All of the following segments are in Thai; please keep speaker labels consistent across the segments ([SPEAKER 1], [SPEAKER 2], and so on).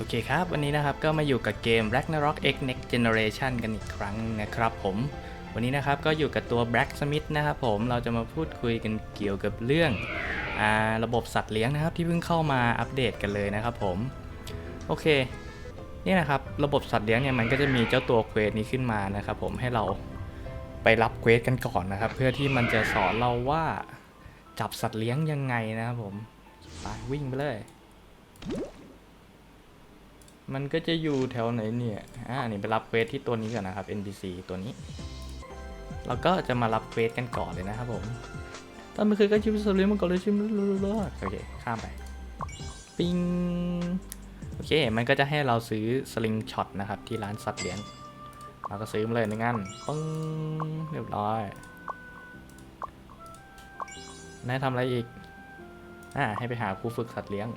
[SPEAKER 1] โอเคครับ วันนี้นะครับก็มาอยู่กับเกม Ragnarok X Next Generation กันอีกครั้งนะครับผม วันนี้นะครับก็อยู่กับตัว Black Smith นะครับผมเราจะมาพูดคุยกันเกี่ยวกับเรื่องอาระบบสัตว์เลี้ยงนะครับที่เพิ่งเข้ามาอัปเดตกันเลยนะครับผม โอเค นี่นะครับระบบสัตว์เลี้ยงเนี่ยมันก็จะมีเจ้าตัวเควสนี้ขึ้นมานะครับผมให้เราไปรับเควสกันก่อนนะครับ เพื่อที่มันจะสอนเราว่าจับสัตว์เลี้ยงยังไงนะครับผมไปวิ่งไปเลย มันก็จะอยู่แถวไหนเนี่ย อ่า นี่ไปรับเควสที่ตัวนี้ก่อนนะครับ NPC ตัวนี้เราก็จะมารับเควสกันก่อนเลยนะครับผม ตอนไม่เคยก็ชิมสลิมมาก่อนเลยชิมรอดโอเค ข้ามไป ปิง โอเค มันก็จะให้เราซื้อสลิงช็อตนะครับ ที่ร้านสัตว์เลี้ยง เราก็ซื้อมาเลยนงั้นปึ้ง เรียบร้อยนายทำอะไรอีก อ่า ให้ไปหาครูฝึกสัตว์เลี้ยง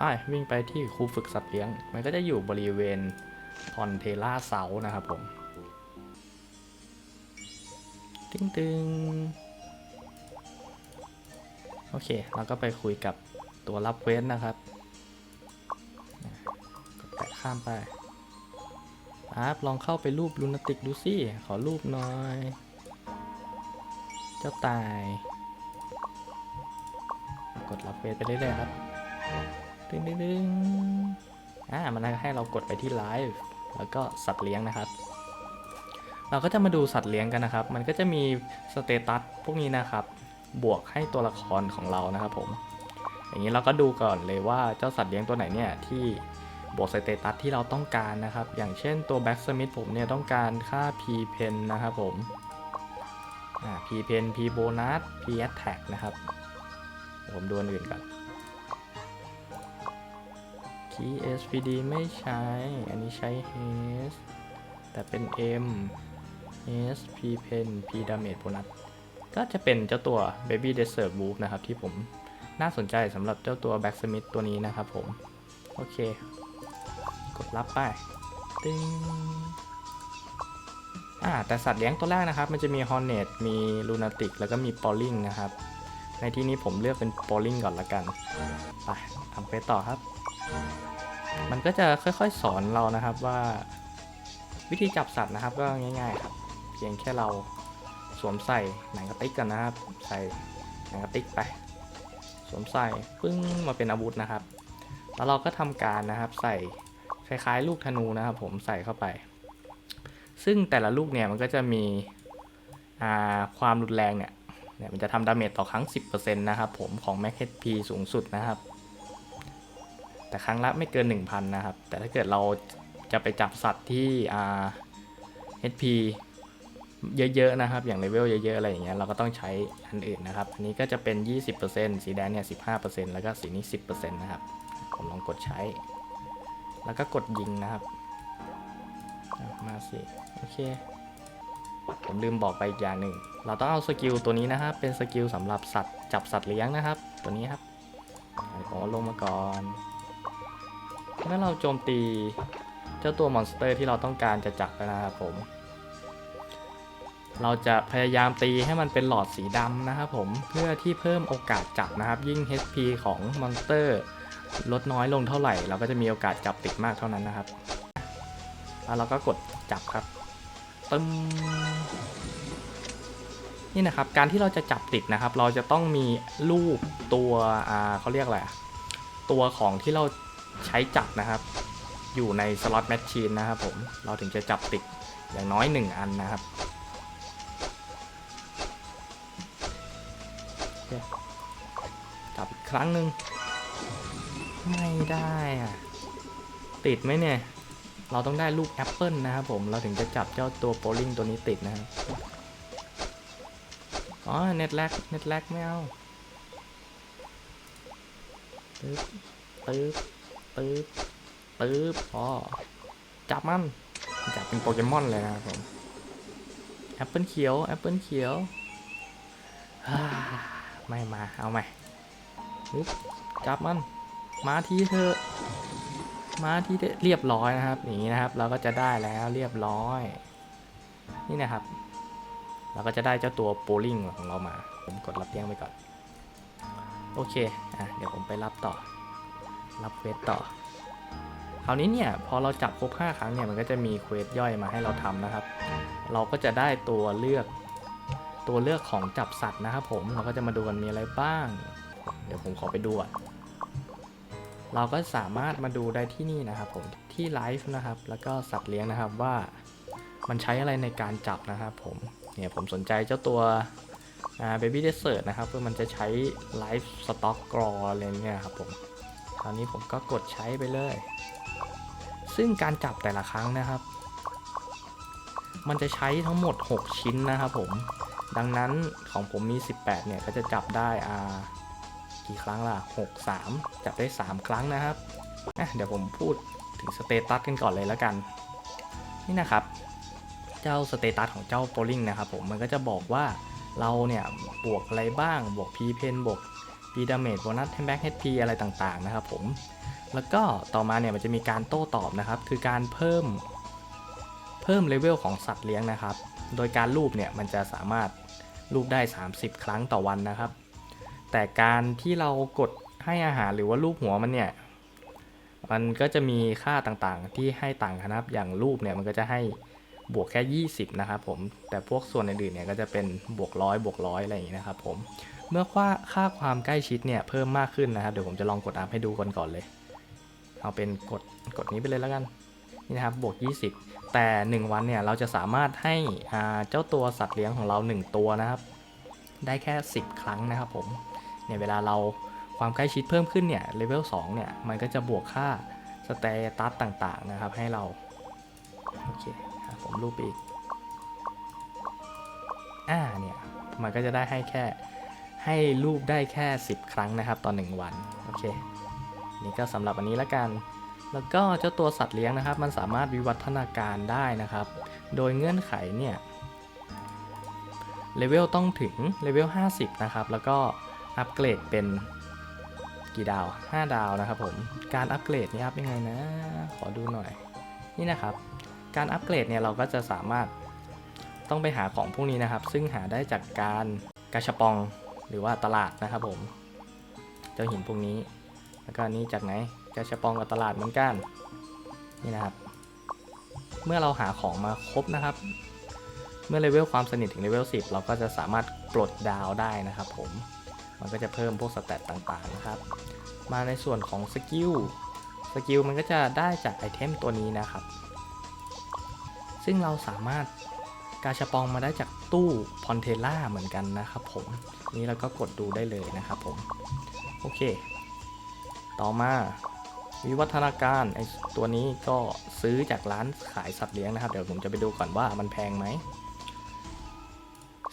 [SPEAKER 1] ไปวิ่งไปที่ครูฝึกสัตว์เลี้ยง มันก็จะอยู่บริเวณพอนเทล่าเสานะครับผมตึงตึงโอเค เราก็ไปคุยกับตัวรับเวสนะครับกดแตะข้ามไปอาร์ฟลองเข้าไปรูปลูนาติกดูสิ ขอรูปหน่อย เจ้าตาย กดรับเวสไปเรื่อยๆครับ ดึงดึงดึงอ่ามันให้เรากดไปที่ไลฟ์แล้วก็สัตว์เลี้ยงนะครับ เราก็จะมาดูสัตว์เลี้ยงกันนะครับ มันก็จะมีสเตตัสพวกนี้นะครับ บวกให้ตัวละครของเรานะครับผม อย่างนี้เราก็ดูก่อนเลยว่าเจ้าสัตว์เลี้ยงตัวไหนเนี่ยที่บวกสเตตัสที่เราต้องการนะครับ อย่างเช่นตัวแบ็กสมิธผมเนี่ยต้องการค่า P pen นะครับผมอ่า P pen P bonus P attack นะครับ ผมดูอันอื่นก่อน Key SPD ไม่ใช้ อันนี้ใช้ H แต่เป็น M H P pen P damage bonus ก็จะเป็นเจ้าตัว Baby Desert Wolf นะครับที่ผมน่าสนใจสำหรับเจ้าตัว Blacksmith ตัวนี้นะครับผม โอเค กดรับไปตึ้งอ่าแต่สัตว์เลี้ยงตัวแรกนะครับ มันจะมี Hornet มี Lunatic แล้วก็มี Pauling นะครับ ในที่นี้ผมเลือกเป็น Pauling ก่อนละกัน ไปทำเควสต่อครับ มันก็จะค่อยๆสอนเรานะครับว่า วิธีจับสัตว์นะครับก็ง่ายๆครับ เพียงแค่เราสวมใส่หนังกระติกกันนะครับ ใส่หนังกระติกไปสวมใส่ปึ้งมาเป็นอาวุธนะครับ แล้วเราก็ทำการนะครับใส่คล้ายๆ ลูกธนูนะครับ ผมใส่เข้าไป ซึ่งแต่ละลูกเนี่ยมันก็จะมีความรุนแรงเนี่ยเนี่ยมันจะทำดาเมจต่อครั้ง 10%นะครับผมของ Max HP สูงสุดนะครับ แต่ครั้งละไม่เกิน 1,000 นะครับ แต่ถ้าเกิดเราจะไปจับสัตว์ที่อ่า HP เยอะๆนะครับ อย่างเลเวลเยอะๆอะไรอย่างเงี้ยเราก็ต้องใช้อันอื่นนะครับ อันนี้ก็จะเป็น 20%สีแดงเนี่ย 15%แล้วก็สีนี้ 10%นะครับ ผมลองกดใช้ แล้วก็กดยิงนะครับ มาสิ โอเค ผมลืมบอกไปอีกอย่างหนึ่ง เราต้องเอาสกิลตัวนี้นะครับ เป็นสกิลสำหรับสัตว์จับสัตว์เลี้ยงนะครับ ตัวนี้ครับผมเอลงมาก่อน เมื่อเราโจมตีเจ้าตัวมอนสเตอร์ที่เราต้องการจะจับนะครับผม เราจะพยายามตีให้มันเป็นหลอดสีดำนะครับผมเพื่อที่เพิ่มโอกาสจับนะครับ ยิ่ง HP ของมอนสเตอร์ลดน้อยลงเท่าไหร่ เราก็จะมีโอกาสจับติดมากเท่านั้นนะครับแล้วเราก็กดจับครับตึมนี่นะครับการที่เราจะจับติดนะครับ เราจะต้องมีรูปตัวอ่าเขาเรียกอะไรตัวของที่เรา ใช้จับนะครับ อยู่ในสล็อตแมชชีนนะครับผมเราถึงจะจับติดอย่างน้อย 1 อันนะครับจับอีกครั้งหนึ่งไม่ได้อะติดไหมเนี่ย เราต้องได้ลูกแอปเปิลนะครับผมเราถึงจะจับเจ้าตัวโปลิงตัวนี้ติดนะครับอ๋อเน็ตแลกเน็ตแลกไม่เอาตึ๊บตึ๊บ ตึ๊บตึ๊บอ๋อจับมันจับเป็นโปเกมอนเลยนะครับผมแอปเปิลเขียวแอปเปิลเขียวฮ่าไม่มาเอาใหม่จับมัน มาทีเถอมาทีเถอะเรียบร้อยนะครับอย่างนี้นะครับ เราก็จะได้แล้วเรียบร้อย นี่นะครับ เราก็จะได้เจ้าตัวโปลิงของเรามา ผมกดรับเลี้ยงไปก่อน โอเคอะเดี๋ยวผมไปรับต่อ รับเควสต่อ คราวนี้เนี่ยพอเราจับครบ 5 ครั้งเนี่ยมันก็จะมีเควสย่อยมาให้เราทำนะครับ เราก็จะได้ตัวเลือกตัวเลือกของจับสัตว์นะครับผมเราก็จะมาดูกันมีอะไรบ้าง เดี๋ยวผมขอไปดูอะเราก็สามารถมาดูได้ที่นี่นะครับผมที่ไลฟ์นะครับ แล้วก็สัตว์เลี้ยงนะครับว่ามันใช้อะไรในการจับนะครับผมเนี่ยผมสนใจเจ้าตัวอ่า Baby Desert นะครับเพื่อมันจะใช้ Live Stock Draw อะไรเนี่ยครับผม คราวนี้ผมก็กดใช้ไปเลย ซึ่งการจับแต่ละครั้งนะครับ มันจะใช้ทั้งหมด 6 ชิ้นนะครับผม ดังนั้นของผมมี 18 เนี่ยก็จะจับได้อ่ากี่ครั้งล่ะ 6 3 จับได้ 3 ครั้งนะครับ เดี๋ยวผมพูดถึงสเตตัสกันก่อนเลยแล้วกัน นี่นะครับ เจ้าสเตตัสของเจ้าโ o ลิงนะครับผม มันก็จะบอกว่าเราเนี่ยบวกอะไรบ้าง บวก p ีเพนบวก p ีดาเมจโบนัสแทมแบ็กเฮดพีอะไรต่างๆนะครับผมแล้วก็ต่อมาเนี่ยมันจะมีการโต้ตอบนะครับ คือการเพิ่มเพิ่มเลเวลของสัตว์เลี้ยงนะครับ โดยการลูบเนี่ยมันจะสามารถลูบได้ 30 ครั้งต่อวันนะครับ แต่การที่เรากดให้อาหารหรือว่าลูบหัวมันเนี่ยมันก็จะมีค่าต่างๆที่ให้ต่างกันนะครับ อย่างรูปเนี่ยมันก็จะให้บวกแค่ 20 นะครับผม แต่พวกส่วนอื่นๆเนี่ยก็จะเป็นบวกร้อยบวกร้อยอะไรอย่างนี้นะครับผม เมื่อค่าค่าความใกล้ชิดเนี่ยเพิ่มมากขึ้นนะครับ เดี๋ยวผมจะลองกดอัพให้ดูก่อนก่อนเลย เอาเป็นกดกดนี้ไปเลยแล้วกันนี่นะครับบวก 20 แต่ 1 วันเนี่ยเราจะสามารถให้เจ้าตัวสัตว์เลี้ยงของเรา 1 ตัวนะครับ ได้แค่ 10 ครั้งนะครับผมเนี่ยเวลาเราความใกล้ชิดเพิ่มขึ้นเนี่ยเลเวล2เนี่ยมันก็จะบวกค่าสเตตัสต่างๆนะครับให้เราโอเคผมรูปอีกอ่าเนี่ยมันก็จะได้ให้แค่ ให้รูปได้แค่ 10 ครั้งนะครับต่อ1วันโอเคนี่ก็สำหรับอันนี้ละกัน แล้วก็เจ้าตัวสัตว์เลี้ยงนะครับ มันสามารถวิวัฒนาการได้นะครับ โดยเงื่อนไขเนี่ยเลเวลต้องถึงเลเวล50 นะครับ แล้วก็อัปเกรดเป็นกี่ดาว 5 ดาวนะครับผม การอัปเกรดนี่อัพยังไงนะ ขอดูหน่อย นี่นะครับ การอัปเกรดเนี่ยเราก็จะสามารถต้องไปหาของพวกนี้นะครับ ซึ่งหาได้จากการกาชปอง หรือว่าตลาดนะครับผม เจ้าหินพวกนี้ แล้วก็นี้จากไหนกาชปองกับตลาดเหมือนกัน นี่นะครับ เมื่อเราหาของมาครบนะครับ เมื่อเลเวลความสนิทถึงเลเวล10 เราก็จะสามารถปลดดาวได้นะครับผม มันก็จะเพิ่มพวกสแตตต่างๆนะครับ มาในส่วนของสกิล สกิลมันก็จะได้จากไอเทมตัวนี้นะครับ ซึ่งเราสามารถ กาชาปองมาได้จากตู้พอนเทล่าเหมือนกันนะครับผมนี่เราก็กดดูได้เลยนะครับผม โอเค ต่อมาวิวัฒนาการไอตัวนี้ก็ซื้อจากร้านขายสัตว์เลี้ยงนะครับ เดี๋ยวผมจะไปดูก่อนว่ามันแพงไหม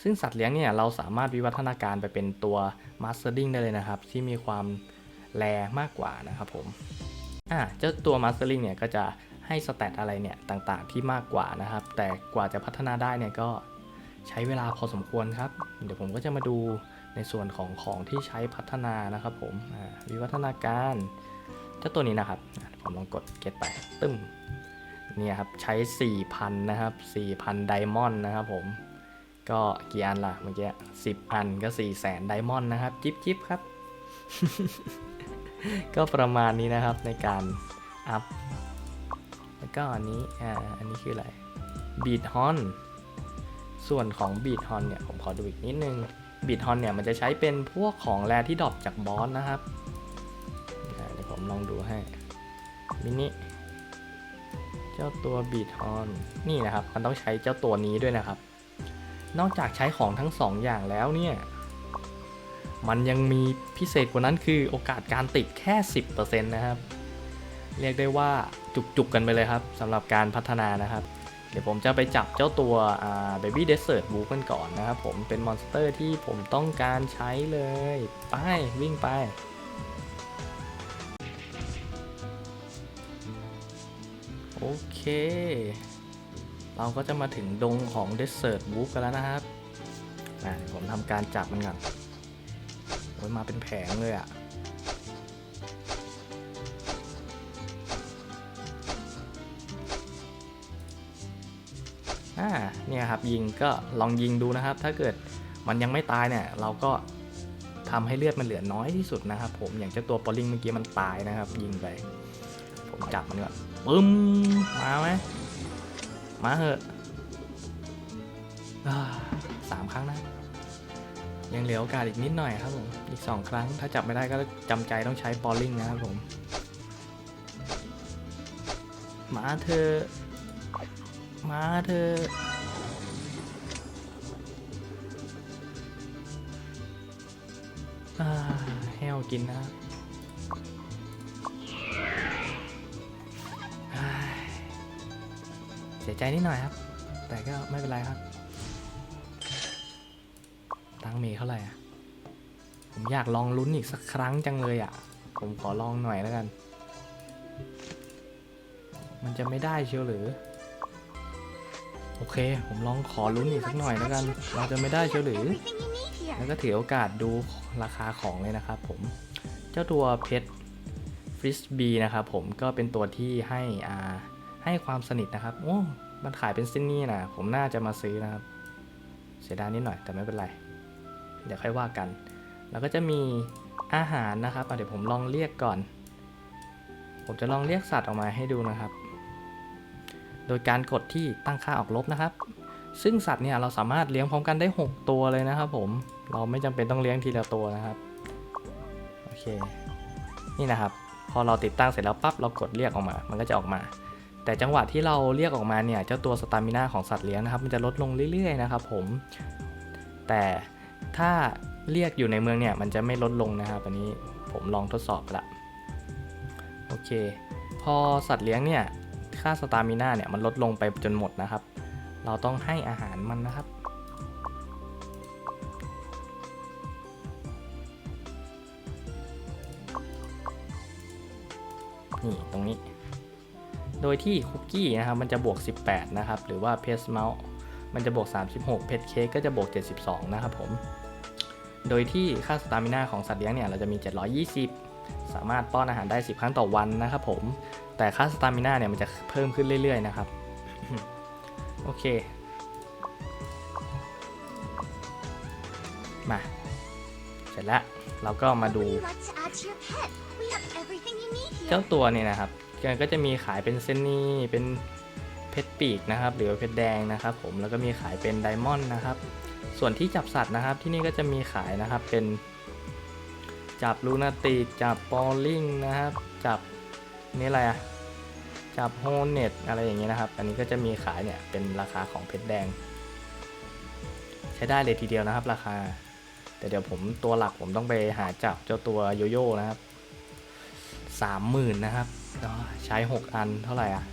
[SPEAKER 1] ซึ่งสัตว์เลี้ยงเนี่ยเราสามารถวิวัฒนาการไปเป็นตัวมาสเตอร์ดิ้งได้เลยนะครับ ที่มีความแรมากกว่านะครับผมอ่าเจ้าตัวมาสเตอร์ลิงเนี่ยก็จะ ให้สแตตอะไรเนี่ยต่างๆ ที่มากกว่านะครับ แต่กว่าจะพัฒนาได้เนี่ยก็ใช้เวลาพอสมควรครับ เดี๋ยวผมก็จะมาดูในส่วนของของที่ใช้พัฒนานะครับผมวิวัฒนาการเจ้าตัวนี้นะครับ ผมลองกดเก็ตไปตึ้มเนี่ยครับใช้ 4,000 นะครับ 4,000 ไดมอนด์นะครับผมก็กี่อันล่ะเมื่อกี้สิบอันก็4 0 0แสนไดมอนด์นะครับ จิ๊บจิ๊บครับ ก็ประมาณนี้นะครับในการอัพ ก็อันนี้ อ่า อันนี้คืออะไรบีทฮอนส่วนของบีทฮอนเนี่ย ผมขอดูอีกนิดนึงบีทฮอนเนี่ย มันจะใช้เป็นพวกของแรที่ดรอปจากบอสนะครับเดี๋ยวผมลองดูให้มินิเจ้าตัวบีทฮอนนี่นะครับ มันต้องใช้เจ้าตัวนี้ด้วยนะครับ นอกจากใช้ของทั้งสองอย่างแล้วเนี่ย มันยังมีพิเศษกว่านั้นคือโอกาสการติดแค่ 10%นะครับ เรียกได้ว่าจุกๆกันไปเลยครับสำหรับการพัฒนานะครับ เดี๋ยวผมจะไปจับเจ้าตัว Baby Desert w o o กันก่อนนะครับผมเป็นมอนสเตอร์ที่ผมต้องการใช้เลย ไป วิ่งไปโอเค เราก็จะมาถึงดงของ Desert w o o กันแล้วนะครับผมทำการจับมันก่อนโอ้ยมาเป็นแผงเลยอะ่ะ อ่าเนี่ยครับยิงก็ลองยิงดูนะครับ ถ้าเกิดมันยังไม่ตายเนี่ย เราก็ทำให้เลือดมันเหลือน้อยที่สุดนะครับ ผมอย่างเจ้าตัวปอลลิงเมื่อกี้มันตายนะครับ ยิงไป ผมจับมันก่อนปึ้มมาไหมมาเหอะสามครั้งนะยังเหลือโอกาสอีกนิดหน่อยครับผมอีกสองครั้ง ถ้าจับไม่ได้ก็จำใจต้องใช้ปอลลิงนะครับผม มาเธอ มาเธอะอ่าให้เอากินนะอ้เสียใจนิดหน่อยครับ แต่ก็ไม่เป็นไรครับ ตังค์มีเท่าไหร่อะ ผมอยากลองลุ้นอีกสักครั้งจังเลยอะ ผมขอลองหน่อยแล้วกัน มันจะไม่ได้เชียวหรือ โอเค ผมลองขอลุ้นอีกสักหน่อยแล้วกัน เราจะไม่ได้เชียหรือ แล้วก็ถือโอกาสดูราคาของเลยนะครับผม เจ้าตัวเพชรฟริสบีนะครับผมก็เป็นตัวที่ให้อ่าให้ความสนิทนะครับ โอ้ มันขายเป็นซินนี่นะ ผมน่าจะมาซื้อนะครับ เสียดายนิดหน่อยแต่ไม่เป็นไร เดี๋ยวค่อยว่ากัน แล้วก็จะมีอาหารนะครับเดี๋ยวผมลองเรียกก่อน ผมจะลองเรียกสัตว์ออกมาให้ดูนะครับ โดยการกดที่ตั้งค่าออกลบนะครับ ซึ่งสัตว์เนี่ยเราสามารถเลี้ยงพร้อมกันได้ 6 ตัวเลยนะครับผม เราไม่จำเป็นต้องเลี้ยงทีละตัวนะครับ โอเค นี่นะครับ พอเราติดตั้งเสร็จแล้วปั๊บเรากดเรียกออกมา มันก็จะออกมา แต่จังหวะที่เราเรียกออกมาเนี่ย เจ้าตัวสตามิน่าของสัตว์เลี้ยงนะครับ มันจะลดลงเรื่อยๆนะครับผม แต่ถ้าเรียกอยู่ในเมืองเนี่ย มันจะไม่ลดลงนะครับ อันนี้ผมลองทดสอบละ โอเค พอสัตว์เลี้ยงเนี่ย ค่าสตามิน่าเนี่ยมันลดลงไปจนหมดนะครับ เราต้องให้อาหารมันนะครับ นี่ตรงนี้ โดยที่คุกกี้นะครับมันจะบวก 18 นะครับ หรือว่าเพสเมลมันจะบวก 36 เพชเค้กก็จะบวก 72 นะครับผม โดยที่ค่าสตามิน่าของสัตว์เลี้ยงเนี่ยเราจะมี 720 สามารถป้อนอาหารได้ 10 ครั้งต่อวันนะครับผม แต่ค่าสตามิน่าเนี่ยมันจะเพิ่มขึ้นเรื่อยๆนะครับ โอเค มา เสร็จแล้วเราก็มาดู
[SPEAKER 2] What would you like to add to your pet? We have everything you need
[SPEAKER 1] เจ้า
[SPEAKER 2] here.
[SPEAKER 1] ตัวเนี่ยนะครับก็จะมีขายเป็นเซนนี่เป็นเพชรปีกนะครับ หรือว่าเพชรแดงนะครับ ผมแล้วก็มีขายเป็นไดมอนด์นะครับ ส่วนที่จับสัตว์นะครับ ที่นี่ก็จะมีขายนะครับเป็นจับลูนาติกจับปอลลิงนะครับ จับ นี่อะไรอะจับโฮเน็ตอะไรอย่างเงี้ยนะครับ อันนี้ก็จะมีขายเนี่ยเป็นราคาของเพชรแดง ใช้ได้เลยทีเดียวนะครับ ราคา แต่เดี๋ยวผมตัวหลักผมต้องไปหาจับเจ้าตัวโยโย่นะครับสามหมื่นนะครับใช้6อันเท่าไหร่อะ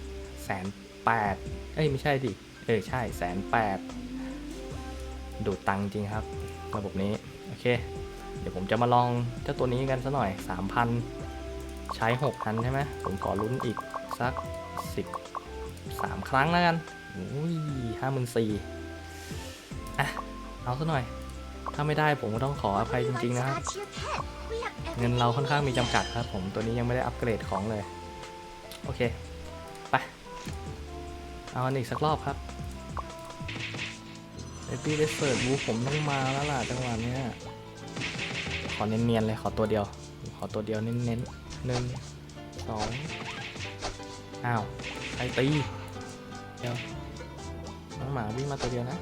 [SPEAKER 1] แสนแปดเอ้ยไม่ใช่ดิ เออใช่แสนแปดดูดตังจริงครับ ระบบนี้ โอเค เดี๋ยวผมจะมาลองเจ้าตัวนี้กันซะหน่อย 3,000 ใช้ 6 อันใช่ไหมผมขอลุ้นอีกสัก10 3ครั้งแล้วกันอุ้ยห้าหมื่นสี่อะ เอาซะหน่อย ถ้าไม่ได้ผมก็ต้องขออภัยจริงๆนะครับ เงินเราค่อนข้างมีจำกัดครับผมตัวนี้ยังไม่ได้อัปเกรดของเลย โอเค ไป เอาอันอีกสักรอบครับเบบี้ได้เสิร์ตบูผมต้องมาแล้วล่ะจังหวะเนี้ยขอเนียนๆเลยขอตัวเดียว ขอตัวเดียวเน้นๆ หนึ่งสองอ้าวใครตีเดี๋ยวน้องหมาวิ่งมาตัวเดียวนะ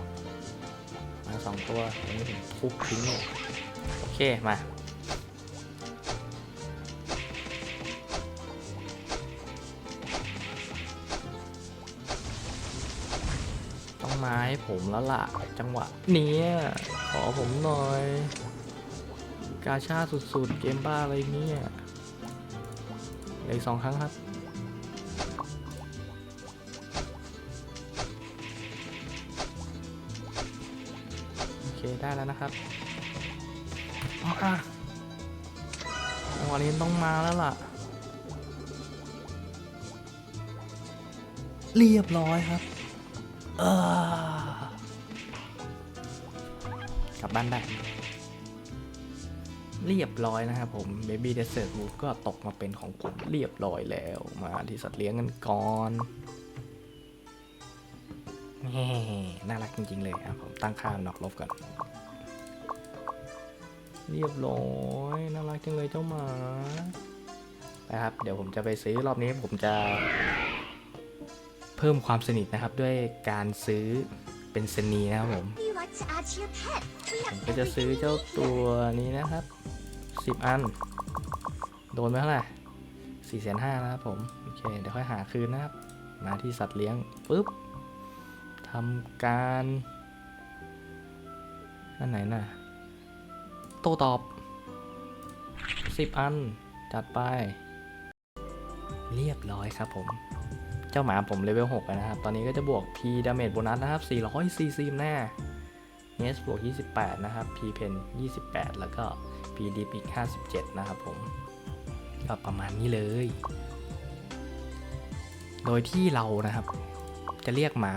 [SPEAKER 1] มาสองตัวตรงนี้ผมทุบทิ้งเลยโอเคมาต้องมาให้ผมแล้วล่ะจังหวะเนี้ยขอผมหน่อย กาชาสุดๆ เกมบ้าอะไรเนี่ย เหลยสองครั้งครับโอเคได้แล้วนะครับอ๋ออะจังหวะนี้ต้องมาแล้วล่ะ เรียบร้อยครับเออกลับบ้านได้ เรียบร้อยนะครับผม Baby Desert Wolf ก็ตกมาเป็นของผมเรียบร้อยแล้ว มาที่สัตว์เลี้ยงกันก่อนแหม่น่ารักจริง ๆ เลยครับผมตั้งค่านอกลบก่อน เรียบร้อย น่ารักจังเลยเจ้าหมาไปครับ เดี๋ยวผมจะไปซื้อรอบนี้ผมจะ เพิ่มความสนิทนะครับด้วยการซื้อเป็นสนีนะครับผม ผม
[SPEAKER 2] have
[SPEAKER 1] ก็จะซื้อเจ้าตัวนี้นะครับสิบอัน โดนไปเท่าไหร่สี่แสนห้านะครับผม โอเค เดี๋ยวค่อยหาคืนนะครับ มาที่สัตว์เลี้ยงปุ๊บทำการอันไหนน่ะ โตตอบสิบอัน จัดไป เรียบร้อยครับผม เจ้าหมาผมเลเวล6นะครับ ตอนนี้ก็จะบวก P damage โบนัสนะครับ400 cc หน้า s บวก 28 นะครับ p pen 28 แล้วก็ p dip อีก 57 นะครับผม ก็ประมาณนี้เลย โดยที่เรานะครับ จะเรียกหมา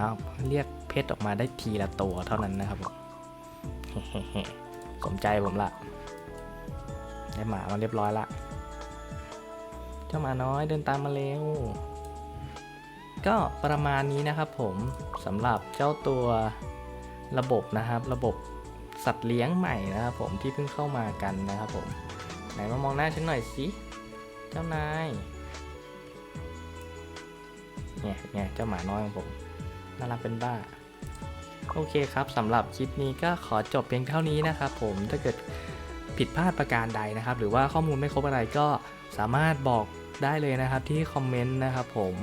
[SPEAKER 1] เรียกเพชรออกมาได้ทีละตัวเท่านั้นนะครับผมสมใจผมละได้หมามาเรียบร้อยละเจ้าหมาน้อยเดินตามมาเร็วก็ประมาณนี้นะครับผมสำหรับเจ้าตัว ระบบนะครับ ระบบสัตว์เลี้ยงใหม่นะครับผมที่เพิ่งเข้ามากันนะครับผมไหนมามองหน้าฉันหน่อยสิเจ้านายเนี่ยเนี่ยเจ้าหมาน้อยของผมน่ารักเป็นบ้าโอเคครับสำหรับคลิปนี้ก็ขอจบเพียงเท่านี้นะครับผมถ้าเกิดผิดพลาดประการใดนะครับ หรือว่าข้อมูลไม่ครบอะไรก็สามารถบอกได้เลยนะครับที่คอมเมนต์นะครับผม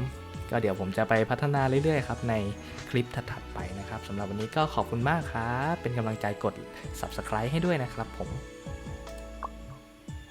[SPEAKER 1] ก็เดี๋ยวผมจะไปพัฒนาเรื่อยๆครับในคลิปถัดๆไปนะครับสำหรับวันนี้ก็ขอบคุณมากครับเป็นกำลังใจกด subscribe ให้ด้วยนะครับผม